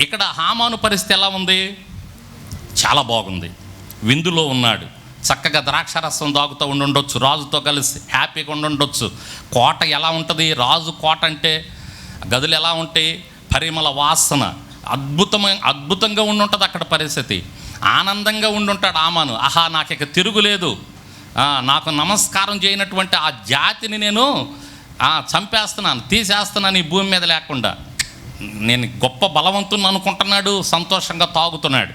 ఇక్కడ హామాను పరిస్థితి ఎలా ఉంది? చాలా బాగుంది. విందులో ఉన్నాడు. చక్కగా ద్రాక్షరసం తాగుతూ ఉండుండొచ్చు. రాజుతో కలిసి హ్యాపీగా ఉండుండొచ్చు. కోట ఎలా ఉంటుంది? రాజు కోట అంటే గదులు ఎలా ఉంటాయి? పరిమళ వాసన. అద్భుతమైన అద్భుతంగా ఉండుంటుంది అక్కడ పరిస్థితి. ఆనందంగా ఉండుంటాడు ఆమాను ఆహా నాకు ఇక తిరుగులేదు నాకు నమస్కారం చేయనటువంటి ఆ జాతిని నేను చంపేస్తున్నాను తీసేస్తున్నాను ఈ భూమి మీద లేకుండా. నేను గొప్ప బలవంతుని అనుకుంటున్నాడు సంతోషంగా తాగుతున్నాడు.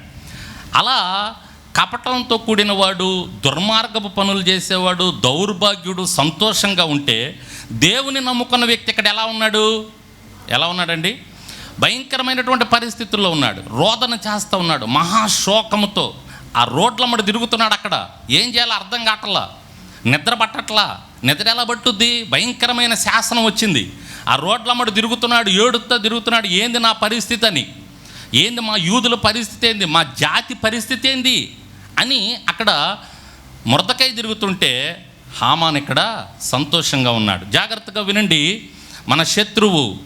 అలా కపటంతో కూడిన వాడు దుర్మార్గపు పనులు చేసేవాడు దౌర్భాగ్యుడు సంతోషంగా ఉంటే దేవుని నమ్ముకున్న వ్యక్తి ఇక్కడ ఎలా ఉన్నాడు? ఎలా ఉన్నాడండి? భయంకరమైనటువంటి పరిస్థితుల్లో ఉన్నాడు రోదన చేస్తూ ఉన్నాడు మహాశోకముతో ఆ రోడ్ల మడి తిరుగుతున్నాడు అక్కడ. ఏం చేయాలో అర్థం కావట్లా? నిద్ర పట్టట్లా? నిద్ర ఎలా పట్టుద్ది? భయంకరమైన శాసనం వచ్చింది. ఆ రోడ్ల తిరుగుతున్నాడు ఏడుతో తిరుగుతున్నాడు ఏంది నా పరిస్థితి అని ఏంది మా యూదుల పరిస్థితి ఏంది? మా జాతి పరిస్థితి ఏంది? అని అక్కడ మురదకై తిరుగుతుంటే హామాన్ ఇక్కడ సంతోషంగా ఉన్నాడు. జాగ్రత్తగా వినండి మన శత్రువు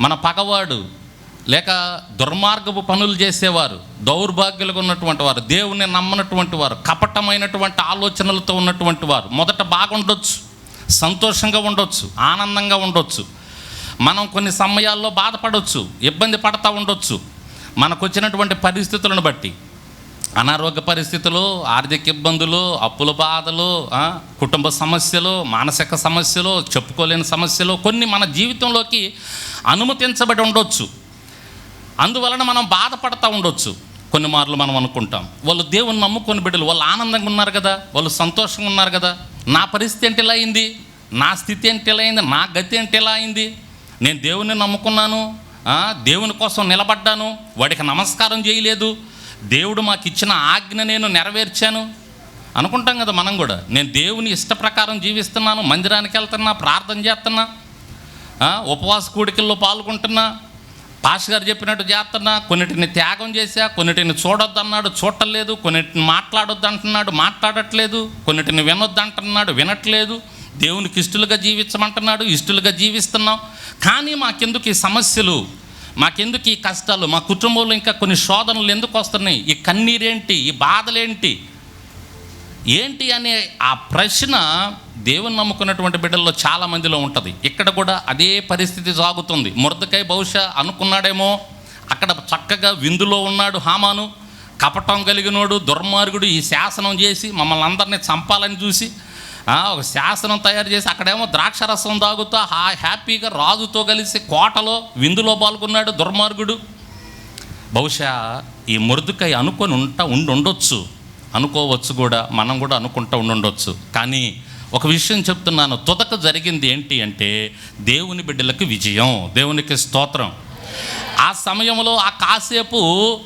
మన పగవాడు లేక దుర్మార్గపు పనులు చేసేవారు దౌర్భాగ్యులుగా ఉన్నటువంటి వారు దేవుణ్ణి నమ్మనటువంటి వారు కపటమైనటువంటి ఆలోచనలతో ఉన్నటువంటి వారు మొదట బాగుండొచ్చు సంతోషంగా ఉండొచ్చు ఆనందంగా ఉండొచ్చు మనం కొన్ని సమయాల్లో బాధపడవచ్చు ఇబ్బంది పడతా ఉండొచ్చు. మనకు వచ్చినటువంటి పరిస్థితులను బట్టి. అనారోగ్య పరిస్థితులు ఆర్థిక ఇబ్బందులు అప్పుల బాధలు కుటుంబ సమస్యలు మానసిక సమస్యలు చెప్పుకోలేని సమస్యలు కొన్ని మన జీవితంలోకి అనుమతించబడి ఉండొచ్చు. అందువలన మనం బాధపడతా ఉండొచ్చు. కొన్ని మార్లు మనం అనుకుంటాం వాళ్ళు దేవుని నమ్ముకొని బిడ్డలు వాళ్ళు ఆనందంగా ఉన్నారు కదా వాళ్ళు సంతోషంగా ఉన్నారు కదా నా పరిస్థితి ఏంటి ఇలా అయింది నా స్థితి ఏంటి ఇలా అయింది నా గతి ఏంటి ఇలా అయింది? నేను దేవుని నమ్ముకున్నాను దేవుని కోసం నిలబడ్డాను వాడికి నమస్కారం చేయలేదు. దేవుడు మాకు ఇచ్చిన ఆజ్ఞ నేను నెరవేర్చాను. అనుకుంటాం కదా మనం కూడా నేను దేవుని ఇష్ట ప్రకారం జీవిస్తున్నాను మందిరానికి వెళ్తున్నా ప్రార్థన చేస్తున్నా ఉపవాస కూడికల్లో పాల్గొంటున్నా పాష్ గారు చెప్పినట్టు చేస్తున్నా కొన్నిటిని త్యాగం చేశా కొన్నిటిని చూడొద్దు అన్నాడు చూడట్లేదు కొన్నిటిని మాట్లాడొద్దు అంటున్నాడు మాట్లాడట్లేదు కొన్నిటిని వినొద్దు అంటున్నాడు వినట్లేదు. దేవునికి ఇష్టలుగా జీవించమంటున్నాడు ఇష్టలుగా జీవిస్తున్నాం. కానీ మాకెందుకు ఈ సమస్యలు? మాకెందుకు ఈ కష్టాలు? మా కుటుంబంలో ఇంకా కొన్ని శోధనలు ఎందుకు వస్తున్నాయి? ఈ కన్నీరేంటి? ఈ బాధలేంటి? ఏంటి అనే ఆ ప్రశ్న దేవుని నమ్ముకున్నటువంటి బిడ్డల్లో చాలా మందిలో ఉంటుంది. ఇక్కడ కూడా అదే పరిస్థితి సాగుతుంది. మురదకాయ బహుశా అనుకున్నాడేమో అక్కడ చక్కగా విందులో ఉన్నాడు హామాను. కపటం కలిగినోడు దుర్మార్గుడు ఈ శాసనం చేసి మమ్మల్ని అందరినీ చంపాలని చూసి ఒక శాసనం తయారు చేసి అక్కడేమో ద్రాక్ష రసం తాగుతూ హా హ్యాపీగా రాజుతో కలిసి కోటలో విందులో పాల్గొన్నాడు దుర్మార్గుడు. బహుశా ఈ మురుదుకై అనుకొని ఉంటా ఉండి ఉండొచ్చు అనుకోవచ్చు కూడా మనం కూడా అనుకుంటా ఉండుండొచ్చు. కానీ ఒక విషయం చెప్తున్నాను. తుదక జరిగింది ఏంటి అంటే దేవుని బిడ్డలకు విజయం దేవునికి స్తోత్రం. ఆ సమయంలో ఆ కాసేపు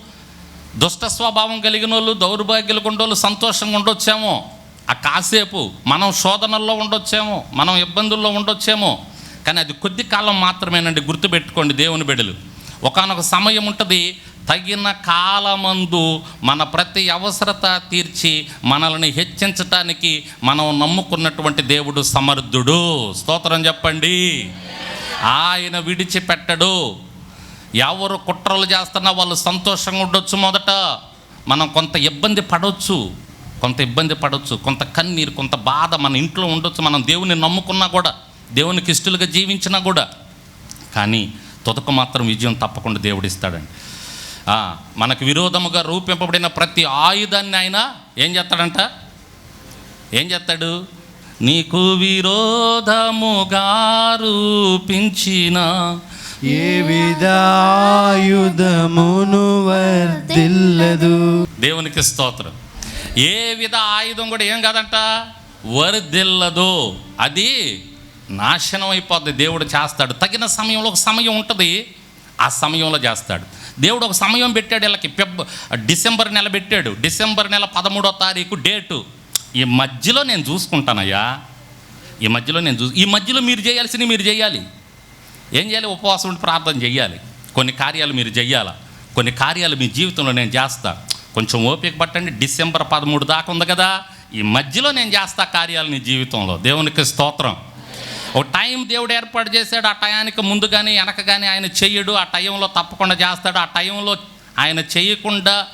దుష్ట స్వభావం కలిగిన వాళ్ళు దౌర్భాగ్యులు ఉండోళ్ళు సంతోషంగా ఉండొచ్చేమో. ఆ కాసేపు మనం శోధనల్లో ఉండొచ్చేమో మనం ఇబ్బందుల్లో ఉండొచ్చేమో కానీ అది కొద్ది కాలం మాత్రమేనండి గుర్తుపెట్టుకోండి దేవుని బిడలు ఒకానొక సమయం ఉంటుంది తగిన కాలమందు మన ప్రతి అవసరత తీర్చి మనల్ని హెచ్చించటానికి మనం నమ్ముకున్నటువంటి దేవుడు సమర్థుడు. స్తోత్రం చెప్పండి. ఆయన విడిచిపెట్టడు. ఎవరు కుట్రలు చేస్తున్నా వాళ్ళు సంతోషంగా ఉండొచ్చు మొదట. మనం కొంత ఇబ్బంది పడవచ్చు కొంత ఇబ్బంది పడవచ్చు కొంత కన్నీరు కొంత బాధ మన ఇంట్లో ఉండొచ్చు మనం దేవుని నమ్ముకున్నా కూడా దేవునికి ఇష్టలుగా జీవించినా కూడా. కానీ తుదకు మాత్రం విజయం తప్పకుండా దేవుడిస్తాడండి. మనకు విరోధముగా రూపింపబడిన ప్రతి ఆయుధాన్ని ఆయన ఏం చేస్తాడంట? ఏం చేస్తాడు? నీకు విరోధముగా రూపించిన ఏ విధాయుధమును వర్దిల్లదు దేవునికి స్తోత్రం. ఏ విధ ఆయుధం కూడా ఏం కాదంట? వరిదిల్లదు. అది నాశనం అయిపోద్ది. దేవుడు చేస్తాడు. తగిన సమయంలో ఒక సమయం ఉంటుంది. ఆ సమయంలో చేస్తాడు. దేవుడు ఒక సమయం పెట్టాడు వీళ్ళకి. ఫిబ్ డిసెంబర్ నెల పెట్టాడు. డిసెంబర్ నెల పదమూడో తారీఖు డేటు. ఈ మధ్యలో నేను చూసుకుంటానయ్యా. ఈ మధ్యలో నేను చూ ఈ మధ్యలో మీరు చేయాల్సినవి మీరు చేయాలి. ఏం చేయాలి? ఉపవాసం ఉండి ప్రార్థన చేయాలి. కొన్ని కార్యాలు మీరు చెయ్యాలా కొన్ని కార్యాలు మీ జీవితంలో నేను చేస్తాను కొంచెం ఓపిక పట్టండి. డిసెంబర్ పదమూడు దాకా ఉంది కదా. ఈ మధ్యలో నేను చేస్తా కార్యాలు నీ జీవితంలో. దేవునికి స్తోత్రం. ఒక టైం దేవుడు ఏర్పాటు చేశాడు. ఆ టయానికి ముందు కానీ వెనక కానీ ఆయన చెయ్యడు ఆ టైంలో తప్పకుండా చేస్తాడు. ఆ టైంలో ఆయన చేయకుండా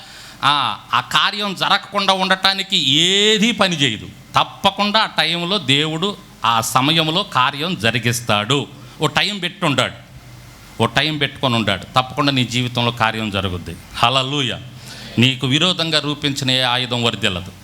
ఆ కార్యం జరగకుండా ఉండటానికి ఏది పని చేయదు. తప్పకుండా ఆ టైంలో దేవుడు ఆ సమయంలో కార్యం జరిగిస్తాడు. ఓ టైం పెట్టుండాడు ఓ టైం పెట్టుకొని ఉండాడు. తప్పకుండా నీ జీవితంలో కార్యం జరుగుద్ది. హలలుయ నీకు విరోధంగా రూపించిన ఏ ఆయుధం వర్దిల్లదు.